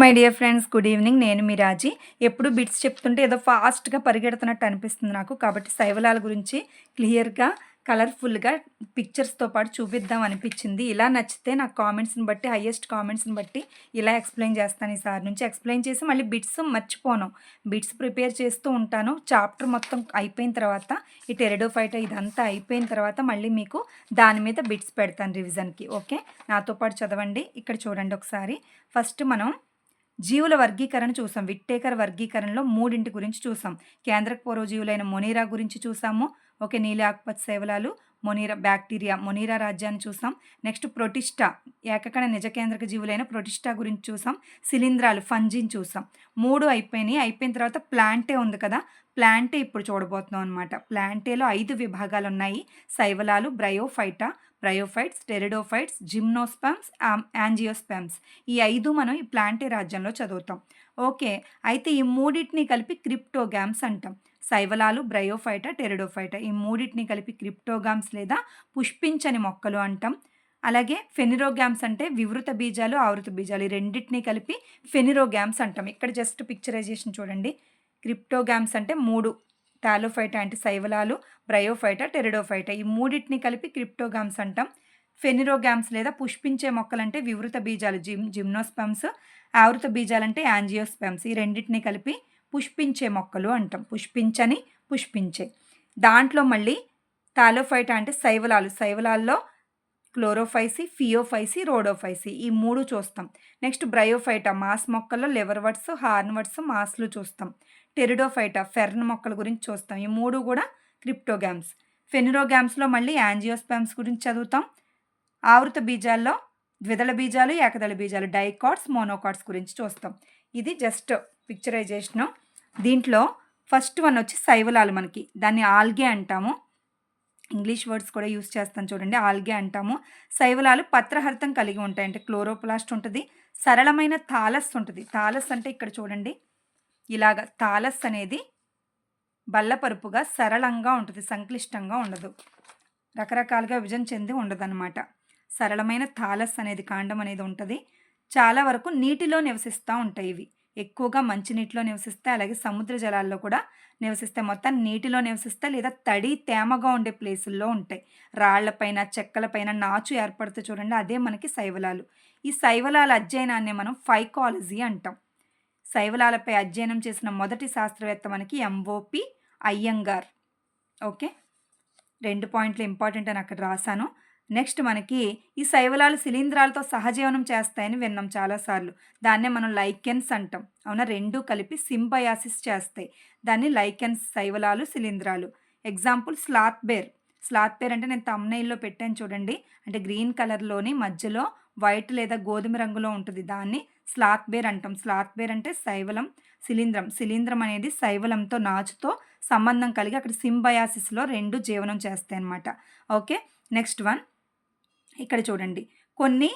My dear friends good evening నేను మీ రాజీ. ఎప్పుడు బిట్స్ చెప్తుంటే ఏదో ఫాస్ట్గా పరిగెడుతున్నట్టు అనిపిస్తుంది నాకు. కాబట్టి శైవలాల గురించి క్లియర్గా కలర్ఫుల్గా పిక్చర్స్తో పాటు చూపిద్దాం అనిపించింది. ఇలా నచ్చితే నాకు కామెంట్స్ని బట్టి హయ్యెస్ట్ కామెంట్స్ని బట్టి ఇలా ఎక్స్ప్లెయిన్ చేస్తాను ఈసారి నుంచి. ఎక్స్ప్లెయిన్ చేసి మళ్ళీ బిట్స్ మర్చిపోను. బిట్స్ ప్రిపేర్ చేస్తూ ఉంటాను. చాప్టర్ మొత్తం అయిపోయిన తర్వాత ఈ టెరిడోఫైట్ ఇదంతా అయిపోయిన తర్వాత మళ్ళీ మీకు దాని మీద బిట్స్ పెడతాను రివిజన్కి ఓకే? నాతో పాటు చదవండి. ఇక్కడ చూడండి ఒకసారి. ఫస్ట్ మనం జీవుల వర్గీకరణ చూసాం. విట్టేకర్ వర్గీకరణలో మూడింటి గురించి చూసాం. కేంద్రక పూర్వజీవులైన మొనీరా గురించి చూసాము. ఓకే నీలి ఆకుపచ్చ సేవలాలు మొనీరా బ్యాక్టీరియా మొనీరా రాజ్యాన్ని చూసాం. నెక్స్ట్ ప్రొటిస్టా ఏకకణ నిజకేంద్రక జీవులైన ప్రొటిస్టా గురించి చూసాం. శిలీంధ్రాలు ఫంజిన్ చూసాం. మూడు అయిపోయినాయి. అయిపోయిన తర్వాత ప్లాంటే ఉంది కదా. ప్లాంటే ఇప్పుడు చూడబోతున్నాం అనమాట ప్లాంటేలో ఐదు విభాగాలు ఉన్నాయి శైవలాలు Bryophyta bryophytes pteridophytes gymnosperms angiosperms ఈ ఐదు మనం ఈ ప్లాంటే రాజ్యంలో చదువుతాం. ఓకే అయితే ఈ మూడింటిని కలిపి క్రిప్టోగామ్స్ అంటాం. శైవలాలు బ్రయోఫైట టెరిడోఫైట. ఈ మూడింటిని కలిపి క్రిప్టోగామ్స్ లేదా పుష్పించని మొక్కలు అంటాం. అలాగే ఫెనిరోగామ్స్ అంటే వివృత బీజాలు ఆవృత బీజాలు. ఈ రెండింటిని కలిపి ఫెనిరోగామ్స్ అంటాం. ఇక్కడ జస్ట్ పిక్చరైజేషన్ చూడండి. క్రిప్టోగామ్స్ అంటే మూడు. టాలోఫైటా అంటే శైవలాలు బ్రయోఫైటా టెరిడోఫైటా. ఈ మూడింటిని కలిపి క్రిప్టోగామ్స్ అంటాం. ఫెనిరోగామ్స్ లేదా పుష్పించే మొక్కలంటే వివృత బీజాలు జిమ్ జిమ్నోస్పమ్స్ ఆవృత బీజాలంటే యాంజియోస్పమ్స్ ఈ రెండింటిని కలిపి పుష్పించే మొక్కలు అంటాం. పుష్పించని పుష్పించే. దాంట్లో మళ్ళీ టాలోఫైటా అంటే శైవలాలు. శైవలాల్లో క్లోరోఫైసి ఫియోఫైసి రోడోఫైసి. ఈ మూడు చూస్తాం. నెక్స్ట్ బ్రయోఫైటా మాస్ మొక్కల్లో లెవర్వర్డ్స్ హార్న్వర్డ్స్ మాస్లు చూస్తాం. టెరిడోఫైటా ఫెర్న్ మొక్కల గురించి చూస్తాం. ఈ మూడు కూడా క్రిప్టోగామ్స్ ఫెనిరోగామ్స్లో మళ్ళీ యాంజియోస్పామ్స్ గురించి చదువుతాం. ఆవృత బీజాల్లో ద్విదళ బీజాలు ఏకదళ బీజాలు డైకాట్స్ మోనోకాట్స్ గురించి చూస్తాం. ఇది జస్ట్ పిక్చరైజేషను. దీంట్లో ఫస్ట్ వన్ వచ్చి శైవలాలు మనకి. దాన్ని ఆల్గే అంటాము. ఇంగ్లీష్ వర్డ్స్ కూడా యూస్ చేస్తాను చూడండి. ఆల్గే అంటాము. శైవలాలు పత్రహరితం కలిగి ఉంటాయి అంటే క్లోరోప్లాస్ట్ ఉంటుంది. సరళమైన థాలస్ ఉంటుంది. థాలస్ అంటే ఇక్కడ చూడండి. ఇలాగ తాలస్ అనేది బల్లపరుపుగా సరళంగా ఉంటుంది సంక్లిష్టంగా ఉండదు. రకరకాలుగా విభజన చెంది ఉండదన్నమాట. సరళమైన తాలస్ అనేది కాండం అనేది ఉంటుంది. చాలా వరకు నీటిలో నివసిస్తూ ఉంటాయి ఇవి. ఎక్కువగా మంచినీటిలో నివసిస్తాయి అలాగే సముద్ర జలాల్లో కూడా నివసిస్తాయి మొత్తం నీటిలో నివసిస్తాయి లేదా తడి తేమగా ఉండే ప్లేసుల్లో ఉంటాయి. రాళ్ళపైన చెక్కలపైన నాచు ఏర్పడుతూ చూడండి అదే మనకి శైవలాలు. ఈ శైవలాల అధ్యయనాన్ని మనం ఫైకాలజీ అంటాం. శైవలాలపై అధ్యయనం చేసిన మొదటి శాస్త్రవేత్త మనకి ఎంఓపి అయ్యంగార్. ఓకే? రెండు పాయింట్లు ఇంపార్టెంట్ అని అక్కడ రాశాను. నెక్స్ట్ మనకి ఈ శైవలాలు శిలీంధ్రాలతో సహజీవనం చేస్తాయని విన్నాం చాలాసార్లు. దాన్నే మనం లైకెన్స్ అంటాం. అవునా? రెండు కలిపి సింబయాసిస్ చేస్తాయి. దాన్ని లైకెన్స్ శైవలాలు శిలీంధ్రాలు. Example sloth bear. Sloth bear అంటే నేను తమ్నైల్లో పెట్టాను చూడండి. అంటే గ్రీన్ కలర్లోని మధ్యలో వైట్ లేదా గోధుమ రంగులో ఉంటుంది. దాన్ని స్లాత్ బేర్ అంటాం. స్లాత్ బేర్ అంటే శైవలం శిలీంద్రం. శిలీంద్రం అనేది శైవలంతో నాచుతో సంబంధం కలిగి అక్కడ సింబయాసిస్లో రెండు జీవనం చేస్తాయి అన్నమాట ఓకే? Next one. ఇక్కడ చూడండి. కొన్ని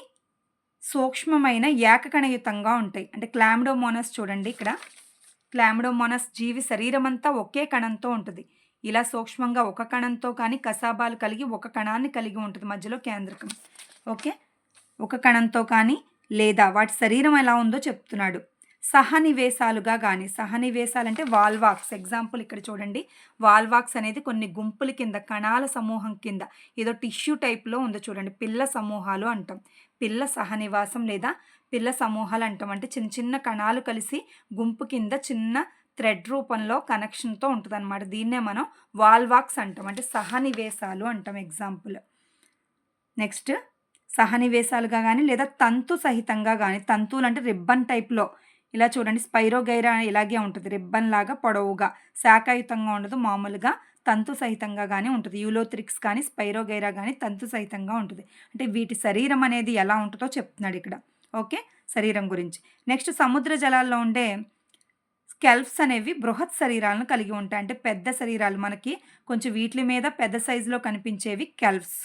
సూక్ష్మమైన ఏకకణయుతంగా ఉంటాయి. అంటే క్లామిడోమోనస్ చూడండి ఇక్కడ. క్లామిడోమోనస్ జీవి శరీరం అంతా ఒకే కణంతో ఉంటుంది. ఇలా సూక్ష్మంగా ఒక కణంతో కానీ కసాబాలు కలిగి ఒక కణాన్ని కలిగి ఉంటుంది మధ్యలో కేంద్రకం. ఓకే? ఒక కణంతో కానీ లేదా వాటి శరీరం ఎలా ఉందో చెప్తున్నాడు. సహనివేశాలుగా కానీ సహనివేశాలు అంటే వాల్వాక్స్. ఎగ్జాంపుల్ ఇక్కడ చూడండి. వాల్వాక్స్ అనేది కొన్ని గుంపుల కింద కణాల సమూహం కింద ఏదో టిష్యూ టైప్లో ఉందో చూడండి. పిల్ల సమూహాలు అంటాం. పిల్ల సహనివాసం లేదా పిల్ల సమూహాలు అంటాం. అంటే చిన్న చిన్న కణాలు కలిసి గుంపు కింద చిన్న థ్రెడ్ రూపంలో కనెక్షన్తో ఉంటుందన్నమాట. దీన్నే మనం వాల్వాక్స్ అంటాం. అంటే సహనివేశాలు అంటాం. ఎగ్జాంపుల్ నెక్స్ట్ సహనివేశాలుగా కానీ లేదా తంతు సహితంగా కానీ తంతువులు అంటే రిబ్బన్ టైప్లో. ఇలా చూడండి స్పైరోగైరా ఇలాగే ఉంటుంది రిబ్బన్ లాగా పొడవుగా శాఖాయుతంగా ఉండదు మామూలుగా తంతు సహితంగా కానీ ఉంటుంది. యూలోత్రిక్స్ కానీ స్పైరోగైరా కానీ తంతు సహితంగా ఉంటుంది. అంటే వీటి శరీరం అనేది ఎలా ఉంటుందో చెప్తున్నాడు ఇక్కడ. ఓకే? శరీరం గురించి. నెక్స్ట్ సముద్ర జలాల్లో ఉండే స్కెల్ఫ్స్ అనేవి బృహత్ శరీరాలను కలిగి ఉంటాయి. అంటే పెద్ద శరీరాలు మనకి కొంచెం వీటి మీద పెద్ద సైజులో కనిపించేవి కెల్ఫ్స్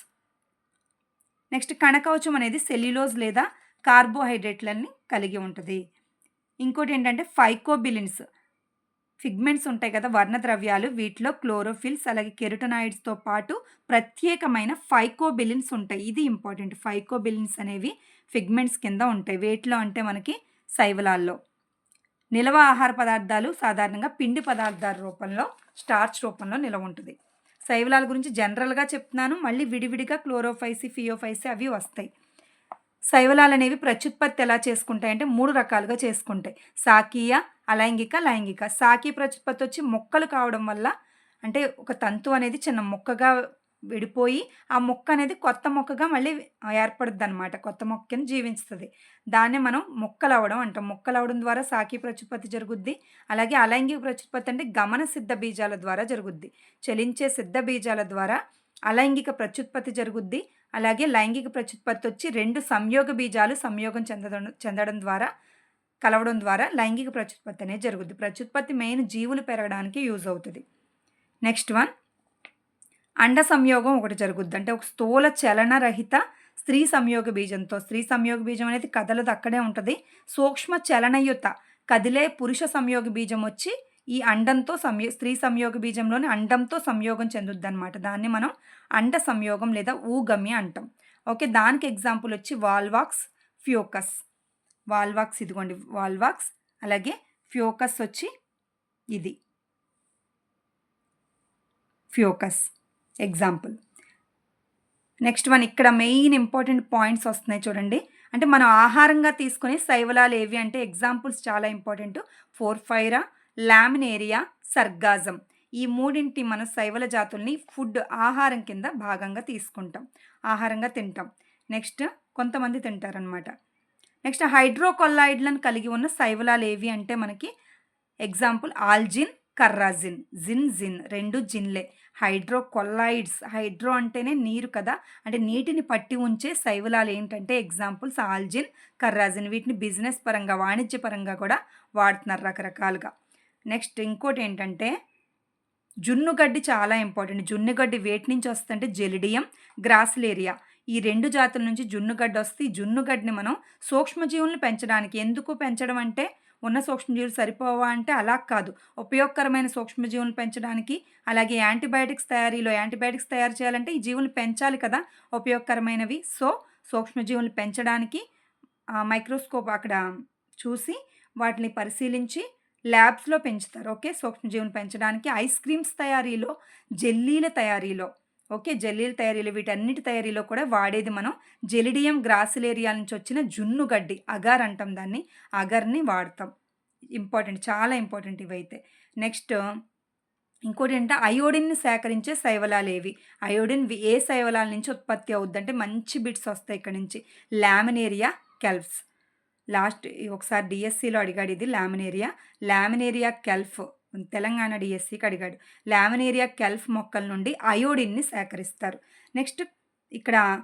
నెక్స్ట్ కణకవచం అనేది సెల్యులోజ్ లేదా కార్బోహైడ్రేట్లని కలిగి ఉంటుంది. ఇంకోటి ఏంటంటే ఫైకోబిలిన్స్. ఫిగ్మెంట్స్ ఉంటాయి కదా వర్ణద్రవ్యాలు వీటిలో క్లోరోఫిల్స్ అలాగే కెరటనాయిడ్స్తో పాటు ప్రత్యేకమైన ఫైకోబిలిన్స్ ఉంటాయి. ఇది ఇంపార్టెంట్. ఫైకోబిలిన్స్ అనేవి ఫిగ్మెంట్స్ కింద ఉంటాయి. వేటిలో అంటే మనకి శైవలాల్లో నిలవ ఆహార పదార్థాలు సాధారణంగా పిండి పదార్థాల రూపంలో స్టార్చ్ రూపంలో నిలవ ఉంటుంది. శైవలాల గురించి జనరల్గా చెప్తున్నాను. మళ్ళీ విడివిడిగా క్లోరోఫైసి ఫియోఫైసి అవి వస్తాయి. శైవలాలు అనేవి ప్రత్యుత్పత్తి ఎలా చేసుకుంటాయి అంటే మూడు రకాలుగా చేసుకుంటాయి. సాకీయ అలైంగిక లైంగిక. సాకీ ప్రత్యుత్పత్తి వచ్చి మొక్కలు కావడం వల్ల అంటే ఒక తంతు అనేది చిన్న మొక్కగా విడిపోయి ఆ మొక్క అనేది కొత్త మొక్కగా మళ్ళీ ఏర్పడుద్ది అనమాట కొత్త మొక్కని జీవిస్తుంది దాన్ని మనం మొక్కలు అవడం అంటాం. మొక్కలు అవడం ద్వారా సాకి ప్రత్యుత్పత్తి జరుగుద్ది. అలాగే అలైంగిక ప్రత్యుత్పత్తి అంటే గమన సిద్ధ బీజాల ద్వారా జరుగుద్ది. చలించే సిద్ధ బీజాల ద్వారా అలైంగిక ప్రత్యుత్పత్తి జరుగుద్ది. అలాగే లైంగిక ప్రత్యుత్పత్తి వచ్చి రెండు సంయోగ బీజాలు సంయోగం చెందడం చెందడం ద్వారా కలవడం ద్వారా లైంగిక ప్రత్యుత్పత్తి అనేది జరుగుద్ది. ప్రత్యుత్పత్తి మెయిన్ జీవులు పెరగడానికి యూజ్ అవుతుంది. Next one. అండ సంయోగం ఒకటి జరుగుద్ది. అంటే ఒక స్థూల చలనరహిత స్త్రీ సంయోగ బీజంతో స్త్రీ సంయోగ బీజం అనేది కదలదు అక్కడే ఉంటుంది. సూక్ష్మ చలనయుత కదిలే పురుష సంయోగ బీజం వచ్చి ఈ అండంతో సంయో స్త్రీ సంయోగ బీజంలోని అండంతో సంయోగం చెందుద్ది అనమాట దాన్ని మనం అండ సంయోగం లేదా ఊగమ్య అంటాం. ఓకే దానికి ఎగ్జాంపుల్ వచ్చి వాల్వాక్స్ ఫ్యోకస్. వాల్వాక్స్ ఇదిగోండి వాల్వాక్స్ అలాగే ఫ్యోకస్ వచ్చి ఇది. ఫ్యోకస్. ఎగ్జాంపుల్ నెక్స్ట్ వన్ ఇక్కడ మెయిన్ ఇంపార్టెంట్ పాయింట్స్ వస్తున్నాయి చూడండి. అంటే మనం ఆహారంగా తీసుకునే శైవలాలు ఏవి అంటే ఎగ్జాంపుల్స్ చాలా ఇంపార్టెంట్ ఫోర్ఫైరా లామినేరియా సర్గాజం ఈ మూడింటి మన శైవల జాతుల్ని ఫుడ్ ఆహారం కింద భాగంగా తీసుకుంటాం. ఆహారంగా తింటాం. నెక్స్ట్ కొంతమంది తింటారనమాట నెక్స్ట్ హైడ్రోకొల్లాయిడ్లను కలిగి ఉన్న శైవలాలు ఏవి అంటే మనకి ఎగ్జాంపుల్ ఆల్జిన్ కర్రాజిన్ జిన్ జిన్ రెండు జిన్లే. హైడ్రో కొల్లాయిడ్స్ హైడ్రో అంటేనే నీరు కదా. అంటే నీటిని పట్టి ఉంచే శైవలాలు ఏంటంటే ఎగ్జాంపుల్స్ ఆల్జిన్ కర్రాజిన్ వీటిని బిజినెస్ పరంగా వాణిజ్య పరంగా కూడా వాడుతున్నారు రకరకాలుగా. నెక్స్ట్ ఇంకోటి ఏంటంటే జున్నుగడ్డి చాలా ఇంపార్టెంట్. జున్నుగడ్డి వేటి నుంచి వస్తుందంటే జెలిడియం గ్రాస్లేరియా. ఈ రెండు జాతుల నుంచి జున్నుగడ్డ వస్తే ఈ జున్నుగడ్డిని మనం సూక్ష్మజీవులను పెంచడానికి ఎందుకు పెంచడం అంటే ఉన్న సూక్ష్మజీవులు సరిపోవా అంటే అలా కాదు. ఉపయోగకరమైన సూక్ష్మజీవులను పెంచడానికి అలాగే యాంటీబయాటిక్స్ తయారీలో యాంటీబయాటిక్స్ తయారు చేయాలంటే ఈ జీవులు పెంచాలి కదా ఉపయోగకరమైనవి. సో సూక్ష్మజీవులు పెంచడానికి మైక్రోస్కోప్ అక్కడ చూసి వాటిని పరిశీలించి ల్యాబ్స్లో పెంచుతారు. ఓకే? సూక్ష్మజీవులు పెంచడానికి ఐస్ క్రీమ్స్ తయారీలో జెల్లీల తయారీలో. ఓకే జెల్లీల తయారీలో వీటన్నిటి తయారీలో కూడా వాడేది మనం జెలిడియం గ్రాసిలేరియా నుంచి వచ్చిన జున్ను గడ్డి అగార్ అంటాం దాన్ని. అగర్ని వాడతాం. ఇంపార్టెంట్ చాలా ఇంపార్టెంట్ ఇవైతే. నెక్స్ట్ ఇంకోటి ఏంటంటే అయోడిన్ని సేకరించే శైవలాలు ఏవి? అయోడిన్ ఏ శైవలాల నుంచి ఉత్పత్తి అవుద్ది అంటే మంచి బిట్స్ వస్తాయి ఇక్కడ నుంచి. లామినేరియా కెల్ఫ్స్ లాస్ట్ ఒకసారి డిఎస్సిలో అడిగాడు ఇది లామినేరియా. లామినేరియా కెల్ఫ్. తెలంగాణ డిఎస్సికి అడిగాడు లామినేరియా కెల్ఫ్ మొక్కల నుండి అయోడిన్ని సేకరిస్తారు. నెక్స్ట్ ఇక్కడ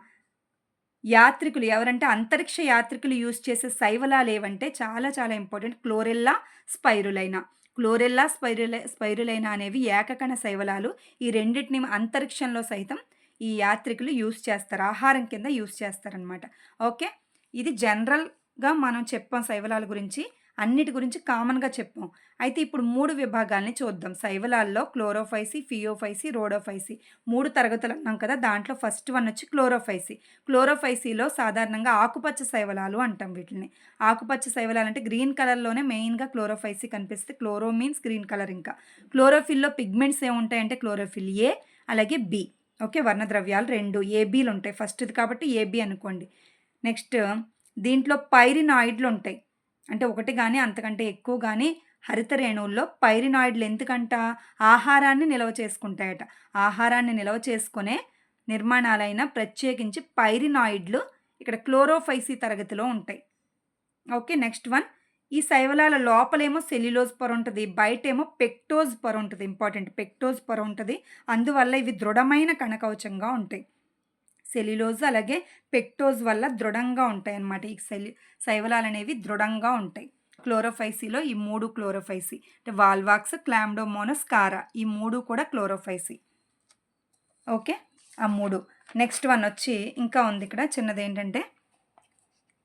యాత్రికులు ఎవరంటే అంతరిక్ష యాత్రికులు యూజ్ చేసే శైవలాలు ఏవంటే చాలా చాలా ఇంపార్టెంట్. Chlorella Spirulina. క్లోరెల్లా స్పైరులై స్పైరులైనా అనేవి ఏకకణ శైవలాలు ఈ రెండింటిని అంతరిక్షంలో సైతం ఈ యాత్రికులు యూజ్ చేస్తారు. ఆహారం కింద యూజ్ చేస్తారనమాట ఓకే? ఇది జనరల్గా మనం చెప్పాం శైవలాల గురించి. అన్నిటి గురించి కామన్గా చెప్పాం. అయితే ఇప్పుడు మూడు విభాగాల్ని చూద్దాం. శైవలాల్లో క్లోరోఫైసి ఫియోఫైసి రోడోఫైసి మూడు తరగతులు అన్నాం కదా! దాంట్లో ఫస్ట్ వన్ వచ్చి క్లోరోఫైసి. క్లోరోఫైసీలో సాధారణంగా ఆకుపచ్చ శైవలాలు అంటాం వీటిని. ఆకుపచ్చ శైవలాలు అంటే గ్రీన్ కలర్లోనే మెయిన్గా క్లోరోఫైసి కనిపిస్తే క్లోరో మీన్స్ గ్రీన్ కలర్ ఇంకా. క్లోరోఫిల్లో పిగ్మెంట్స్ ఏముంటాయంటే క్లోరోఫిల్ ఏ అలాగే బి. ఓకే? వర్ణద్రవ్యాలు రెండు. ఏబీలు ఉంటాయి ఫస్ట్ది కాబట్టి ఏబి అనుకోండి. నెక్స్ట్ దీంట్లో పైరినాయిడ్లు ఉంటాయి అంటే ఒకటి కానీ అంతకంటే ఎక్కువ కానీ హరిత రేణువుల్లో పైరినాయిడ్లు ఎందుకంట ఆహారాన్ని నిల్వ చేసుకుంటాయట. ఆహారాన్ని నిల్వ చేసుకునే నిర్మాణాలైన ప్రత్యేకించి పైరినాయిడ్లు ఇక్కడ క్లోరోఫైసీ తరగతిలో ఉంటాయి. Okay next one. ఈ శైవలాల లోపలేమో సెల్యులోజ్ పొర ఉంటుంది బయటేమో పెక్టోజ్ పొర ఉంటుంది ఇంపార్టెంట్ పెక్టోజ్ పొర ఉంటుంది. అందువల్ల ఇవి దృఢమైన కణకవచంగా ఉంటాయి. సెల్యులోజ్ అలాగే పెక్టోజ్ వల్ల దృఢంగా ఉంటాయి అన్నమాట ఈ సెల్యు శైవలాలు అనేవి దృఢంగా ఉంటాయి. క్లోరోఫైసీలో ఈ మూడు క్లోరోఫైసీ అంటే వాల్వాక్స్ క్లామ్డోమోనస్ కారా ఈ మూడు కూడా క్లోరోఫైసీ. ఓకే? ఆ మూడు. నెక్స్ట్ వన్ వచ్చి ఇంకా ఉంది ఇక్కడ చిన్నది ఏంటంటే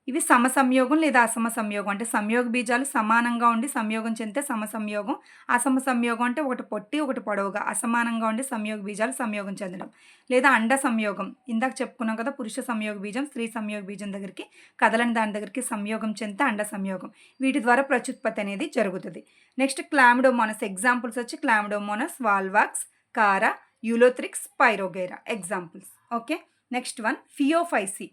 ఇవి సమసంయోగం లేదా అసమ సంయోగం అంటే సంయోగ బీజాలు సమానంగా ఉండి సంయోగం చెందితే సమసంయోగం. అసమ సంయోగం అంటే ఒకటి పొట్టి ఒకటి పొడవుగా. అసమానంగా ఉండి సంయోగ బీజాలు సంయోగం చెందడం. లేదా అండ సంయోగం ఇందాక చెప్పుకున్నాం కదా పురుష సంయోగ బీజం స్త్రీ సంయోగ బీజం దగ్గరికి. కదలని దాని దగ్గరికి సంయోగం చెందితే అండ సంయోగం వీటి ద్వారా ప్రత్యుత్పత్తి అనేది జరుగుతుంది. Next Chlamydomonas. ఎగ్జాంపుల్స్ వచ్చి Chlamydomonas Volvox Chara Ulothrix Spirogyra. Examples. Okay? Next one. Phaeophyceae.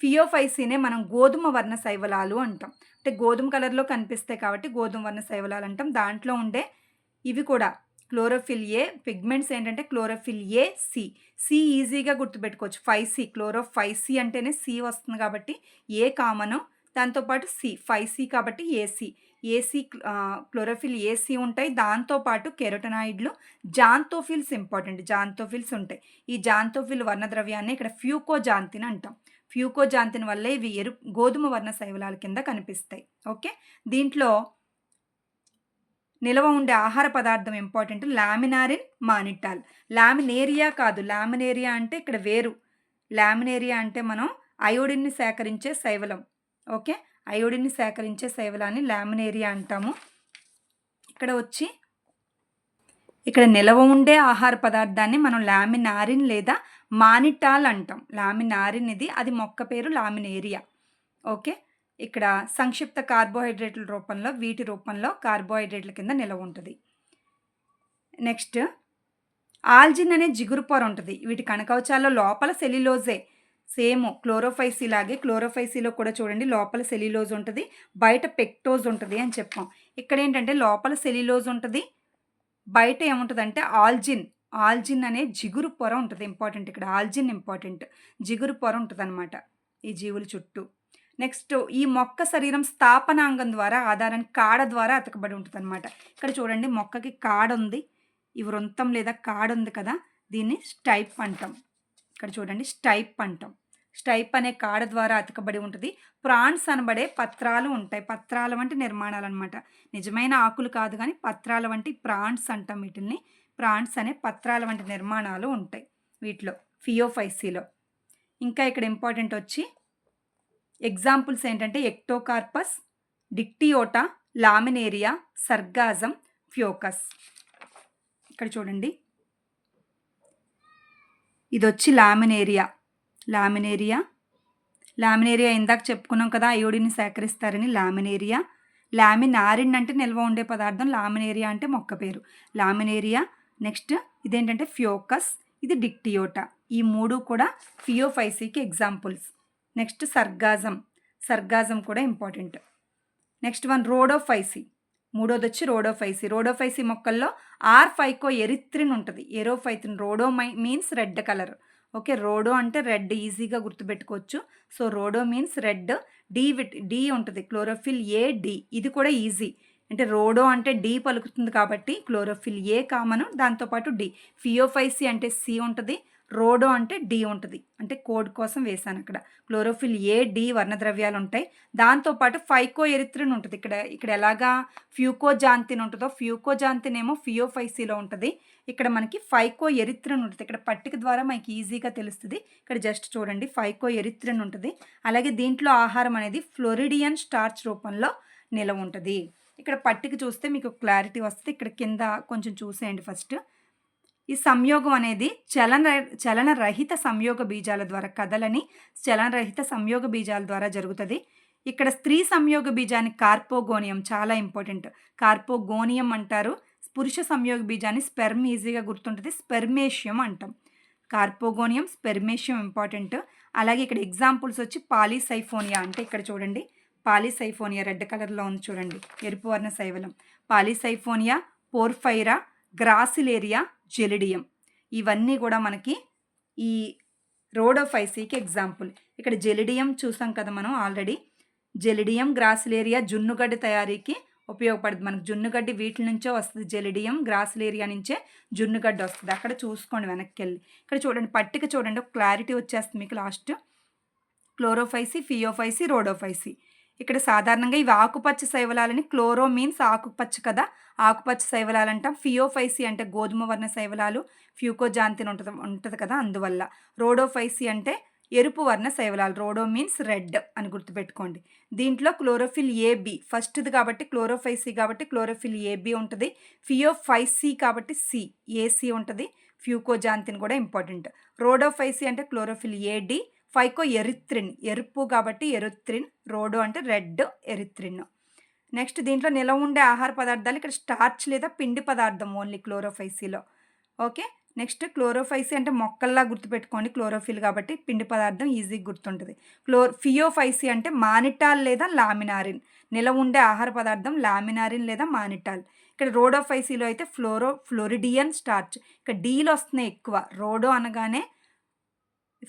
ఫియోఫైసీనే మనం గోధుమ వర్ణ శైవలాలు అంటాం. అంటే గోధుమ కలర్లో కనిపిస్తాయి కాబట్టి గోధుమ వర్ణ శైవలాలు అంటాం. దాంట్లో ఉండే ఇవి కూడా క్లోరోఫిల్ ఏ పిగ్మెంట్స్ ఏంటంటే క్లోరోఫిల్ ఏ సి. సి ఈజీగా గుర్తుపెట్టుకోవచ్చు. Five C chloro five C అంటేనే సి వస్తుంది కాబట్టి ఏ కామను దాంతోపాటు సి ఫైవ్ సి కాబట్టి ఏసీ ఏసీ క్లోరోఫిల్ ఏసీ ఉంటాయి. దాంతోపాటు కెరటనాయిడ్లు జాంతోఫిల్స్ ఇంపార్టెంట్. జాంతోఫిల్స్ ఉంటాయి. ఈ జాంతోఫిల్ వర్ణద్రవ్యాన్ని ఇక్కడ ఫ్యూకోజాంతిన్ అంటాం. ఫ్యూకోజాంతిన్ వల్లే ఇవి ఎరు గోధుమ వర్ణ శైవలాల కింద కనిపిస్తాయి. ఓకే? దీంట్లో నిల్వ ఉండే ఆహార పదార్థం ఇంపార్టెంట్. Laminarin mannitol. లామినేరియా కాదు. లామినేరియా అంటే ఇక్కడ వేరు. లామినేరియా అంటే మనం అయోడిన్ని సేకరించే శైవలం. ఓకే? అయోడిన్ని సేకరించే శైవలాన్ని లామినేరియా అంటాము. ఇక్కడ వచ్చి ఇక్కడ నిలవ ఉండే ఆహార పదార్థాన్ని మనం లామినారిన్ లేదా మానిటాల్ అంటాం లామినారిన్ ఇది అది మొక్క పేరు లామినేరియా. ఓకే? ఇక్కడ సంక్షిప్త కార్బోహైడ్రేట్ల రూపంలో వీటి రూపంలో కార్బోహైడ్రేట్ల కింద నిలవ ఉంటుంది. నెక్స్ట్ ఆల్జిన్ అనే జిగురు పొర ఉంటుంది. వీటి కణకవచాల్లో లోపల సెల్యులోజే. సేమ్ క్లోరోఫైసీ లాగే క్లోరోఫైసీలో కూడా చూడండి లోపల సెల్యులోజ్ ఉంటుంది బయట పెక్టోజ్ ఉంటుంది అని చెప్పాం. ఇక్కడ ఏంటంటే లోపల సెల్యులోజ్ ఉంటుంది బయట ఏముంటుందంటే ఆల్జిన్. ఆల్జిన్ అనే జిగురు పొర ఉంటుంది. ఇంపార్టెంట్ ఇక్కడ. Algin important. జిగురు పొర ఉంటుంది అనమాట ఈ జీవుల చుట్టూ. నెక్స్ట్ ఈ మొక్క శరీరం స్థాపనాంగం ద్వారా ఆధారాన్ని కాడ ద్వారా అతకబడి ఉంటుంది అనమాట ఇక్కడ చూడండి మొక్కకి కాడ ఉంది. ఈ వృంతం లేదా కాడ ఉంది కదా దీన్ని స్టైప్ అంటాం. ఇక్కడ చూడండి స్టైప్ అంటాం. స్టైప్ అనే కాడ ద్వారా అతకబడి ఉంటుంది. ప్రాన్స్ అనబడే పత్రాలు ఉంటాయి. పత్రాల వంటి నిర్మాణాలు అనమాట నిజమైన ఆకులు కాదు కానీ పత్రాల వంటి ప్రాన్స్ అంటాం వీటిని. ప్రాన్స్ అనే పత్రాల వంటి నిర్మాణాలు ఉంటాయి వీటిలో ఫియోఫైసీలో. ఇంకా ఇక్కడ ఇంపార్టెంట్ వచ్చి ఎగ్జాంపుల్స్ ఏంటంటే ఎక్టోకార్పస్ డిక్టియోటా లామినేరియా సర్గాజం ఫ్యోకస్. ఇక్కడ చూడండి. ఇది వచ్చి లామినేరియా. లామినేరియా. లామినేరియా ఇందాక చెప్పుకున్నాం కదా అయోడిని సేకరిస్తారని లామినేరియా. లామినారిన్ అంటే నిల్వ ఉండే పదార్థం లామినేరియా అంటే మొక్క పేరు. లామినేరియా నెక్స్ట్ ఇదేంటంటే ఫ్యోకస్ ఇది డిక్టియోటా. ఈ మూడు కూడా ఫియోఫైసీకి ఎగ్జాంపుల్స్. నెక్స్ట్ సర్గాజం. సర్గాజం కూడా ఇంపార్టెంట్. Next one రోడోఫైసీ. మూడోది వచ్చి రోడోఫైసీ. రోడోఫైసీ మొక్కల్లో ఆర్ ఫైకో ఎరిత్రిన్ ఉంటుంది. ఎరోఫైత్రిన్ rhodo my means red colour. Okay rhodo అంటే రెడ్ ఈజీగా గుర్తుపెట్టుకోవచ్చు. So rhodo means red D with D ఉంటుంది. Chlorophyll A D. ఇది కూడా ఈజీ. అంటే రోడో అంటే డి పలుకుతుంది కాబట్టి క్లోరోఫిల్ ఏ కామను దాంతోపాటు డి. ఫియోఫైసీ అంటే సి ఉంటుంది రోడో అంటే డి ఉంటుంది. అంటే కోడ్ కోసం వేశాను అక్కడ. క్లోరోఫిల్ ఏ డి వర్ణద్రవ్యాలు ఉంటాయి. దాంతోపాటు ఫైకో ఎరిత్రిన్ ఉంటుంది. ఇక్కడ ఇక్కడ ఎలాగా ఫ్యూకోజాంతిన్ ఉంటుందో ఫ్యూకోజాంతిన్ ఏమో ఫియోఫైసీలో ఉంటుంది. ఇక్కడ మనకి ఫైకో ఎరిత్రిన్ ఉంటుంది. ఇక్కడ పట్టిక ద్వారా మనకి ఈజీగా తెలుస్తుంది. ఇక్కడ జస్ట్ చూడండి ఫైకో ఎరిత్రిన్ ఉంటుంది. అలాగే దీంట్లో ఆహారం అనేది ఫ్లోరిడియన్ స్టార్చ్ రూపంలో నిలవ ఉంటుంది. ఇక్కడ పట్టిక చూస్తే మీకు క్లారిటీ వస్తుంది. ఇక్కడ కింద కొంచెం చూసేయండి ఫస్ట్ ఈ సంయోగం అనేది చలన చలనరహిత సంయోగ బీజాల ద్వారా కదలని చలనరహిత సంయోగ బీజాల ద్వారా జరుగుతుంది. ఇక్కడ స్త్రీ సంయోగ బీజాన్ని కార్పోగోనియం చాలా ఇంపార్టెంట్ కార్పోగోనియం అంటారు. పురుష సంయోగ బీజాన్ని స్పెర్మ్ ఈజీగా గుర్తుంటుంది. స్పెర్మేషియం అంటాం. కార్పోగోనియం స్పెర్మేషియం ఇంపార్టెంట్ అలాగే ఇక్కడ ఎగ్జాంపుల్స్ వచ్చి పాలిసైఫోనియా అంటే ఇక్కడ చూడండి. పాలిసైఫోనియా రెడ్ కలర్లో ఉంది చూడండి. ఎరుపు వర్ణ శైవలం. పాలిసైఫోనియా పోర్ఫైరా గ్రాసిలేరియా జెలిడియం. ఇవన్నీ కూడా మనకి ఈ రోడోఫైసీకి ఎగ్జాంపుల్. ఇక్కడ జెలిడియం చూసాం కదా మనం ఆల్రెడీ. జెలిడియం గ్రాసిలేరియా జున్నుగడ్డి తయారీకి ఉపయోగపడుతుంది. మనకు జున్నుగడ్డి వీటి నుంచే వస్తుంది. జెలిడియం గ్రాసిలేరియా నుంచే జున్నుగడ్డి వస్తుంది. అక్కడ చూసుకోండి వెనక్కి వెళ్ళి ఇక్కడ చూడండి పట్టిక చూడండి. క్లారిటీ వచ్చేస్తుంది మీకు లాస్ట్. క్లోరోఫైసీ ఫియోఫైసీ రోడోఫైసీ. ఇక్కడ సాధారణంగా ఇవి ఆకుపచ్చ శైవలాలని క్లోరో మీన్స్ ఆకుపచ్చ కదా ఆకుపచ్చ శైవలాలు అంటాం ఫియోఫైసీ అంటే గోధుమ వర్ణ శైవలాలు ఫ్యూకోజాంతిన్ ఉంటుంది ఉంటుంది కదా అందువల్ల. రోడోఫైసీ అంటే ఎరుపు వర్ణ శైవలాలు రోడో మీన్స్ రెడ్ అని గుర్తుపెట్టుకోండి. దీంట్లో క్లోరోఫిల్ ఏబి ఫస్ట్ది కాబట్టి క్లోరోఫైసి కాబట్టి క్లోరోఫిల్ ఏబి ఉంటుంది ఫియోఫైసి కాబట్టి సి ఏసి ఉంటుంది ఫ్యూకోజాంతిన్ కూడా ఇంపార్టెంట్. రోడోఫైసి అంటే క్లోరోఫిల్ ఏడి ఫైకో ఎరిత్రిన్ ఎరుపు కాబట్టి ఎరుత్రిన్ రోడో అంటే రెడ్ ఎరిత్రిన్. నెక్స్ట్ దీంట్లో నిలవ ఉండే ఆహార పదార్థాలు ఇక్కడ స్టార్చ్ లేదా పిండి పదార్థం ఓన్లీ క్లోరోఫైసీలో. ఓకే? నెక్స్ట్ క్లోరోఫైసీ అంటే మొక్కల్లా గుర్తుపెట్టుకోండి క్లోరోఫిల్ కాబట్టి పిండి పదార్థం ఈజీగా గుర్తుంటుంది. క్లో ఫియోఫైసీ అంటే మానిటాల్ లేదా లామినారిన్. నిలవ ఉండే ఆహార పదార్థం లామినారిన్ లేదా మానిటాల్. ఇక్కడ రోడోఫైసీలో అయితే ఫ్లోరో ఫ్లోరిడియన్ స్టార్చ్. ఇక్కడ డీలు వస్తున్నాయి ఎక్కువ. రోడో అనగానే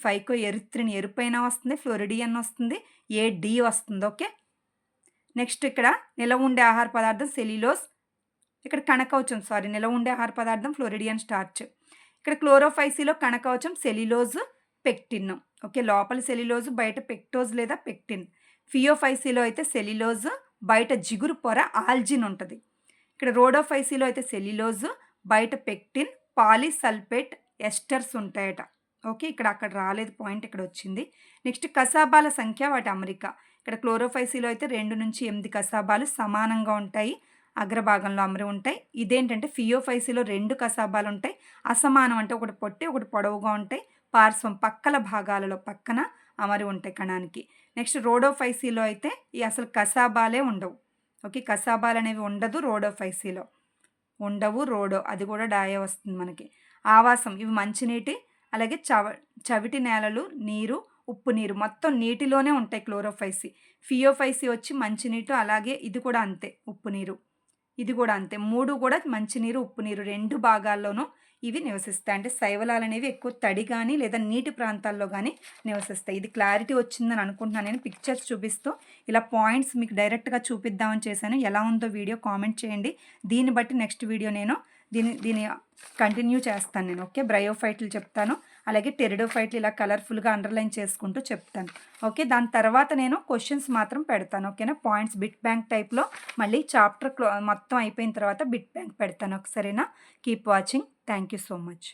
ఫైకో ఎరిత్రిన్ ఎరుపైన వస్తుంది ఫ్లోరిడియన్ వస్తుంది ఏ డి వస్తుంది ఓకే? నెక్స్ట్ ఇక్కడ నిలవ ఉండే ఆహార పదార్థం సెలిలోస్ ఇక్కడ కణకవచం సారీ నిలవ ఉండే ఆహార పదార్థం ఫ్లోరిడియన్ స్టార్చ్. ఇక్కడ క్లోరోఫైసీలో కణకవచం సెలిలోజ్ పెక్టిన్ ఓకే? లోపల సెలిలోజ్ బయట పెక్టోజ్ లేదా పెక్టిన్. ఫియోఫైసీలో అయితే సెల్యులోజ్ బయట జిగురు పొర ఆల్జిన్ ఉంటుంది. ఇక్కడ రోడోఫైసీలో అయితే సెలిలోజ్ బయట పెక్టిన్ పాలిసల్ఫేట్ ఎస్టర్స్ ఉంటాయట. ఓకే ఇక్కడ అక్కడ రాలేదు పాయింట్ ఇక్కడ వచ్చింది నెక్స్ట్ కసాబాల సంఖ్య వాటి అమరిక. ఇక్కడ క్లోరోఫైసీలో అయితే రెండు నుంచి ఎనిమిది కసాబాలు సమానంగా ఉంటాయి అగ్రభాగంలో అమరి ఉంటాయి. ఇదేంటంటే ఫియోఫైసీలో రెండు కసాబాలు ఉంటాయి అసమానం అంటే ఒకటి పొట్టి ఒకటి పొడవుగా ఉంటాయి. పార్శ్వం పక్కల భాగాలలో పక్కన అమరి ఉంటాయి కణానికి. నెక్స్ట్ రోడోఫైసీలో అయితే ఈ అసలు కసాబాలే ఉండవు. ఓకే కసాబాలు అనేవి ఉండదు రోడోఫైసీలో. ఉండవు రోడో అది కూడా డాయే వస్తుంది మనకి. ఆవాసం ఇవి మంచినీటి అలాగే చవ చవిటి నేలలు నీరు ఉప్పు నీరు మొత్తం నీటిలోనే ఉంటాయి క్లోరోఫైసీ. ఫియోఫైసీ వచ్చి మంచినీటు అలాగే ఇది కూడా అంతే ఉప్పు నీరు. ఇది కూడా అంతే. మూడు కూడా మంచినీరు ఉప్పు నీరు రెండు భాగాల్లోనూ ఇవి నివసిస్తాయి. అంటే శైవలాలు అనేవి ఎక్కువ తడి కానీ లేదా నీటి ప్రాంతాల్లో కానీ నివసిస్తాయి. ఇది క్లారిటీ వచ్చిందని అనుకుంటున్నాను. నేను పిక్చర్స్ చూపిస్తూ ఇలా పాయింట్స్ మీకు డైరెక్ట్గా చూపిద్దామని చేశాను. ఎలా ఉందో వీడియో కామెంట్ చేయండి. దీన్ని బట్టి నెక్స్ట్ వీడియో నేను దీని దీని కంటిన్యూ చేస్తాను నేను ఓకే బ్రయోఫైట్లు చెప్తాను అలాగే టెరిడోఫైట్లు ఇలా కలర్ఫుల్గా అండర్లైన్ చేసుకుంటూ చెప్తాను ఓకే దాని తర్వాత నేను క్వశ్చన్స్ మాత్రం పెడతాను ఓకేనా పాయింట్స్ బిట్ బ్యాంక్ టైప్లో మళ్ళీ చాప్టర్ మొత్తం అయిపోయిన తర్వాత బిట్ బ్యాంక్ పెడతాను ఒకసారినా keep watching thank you so much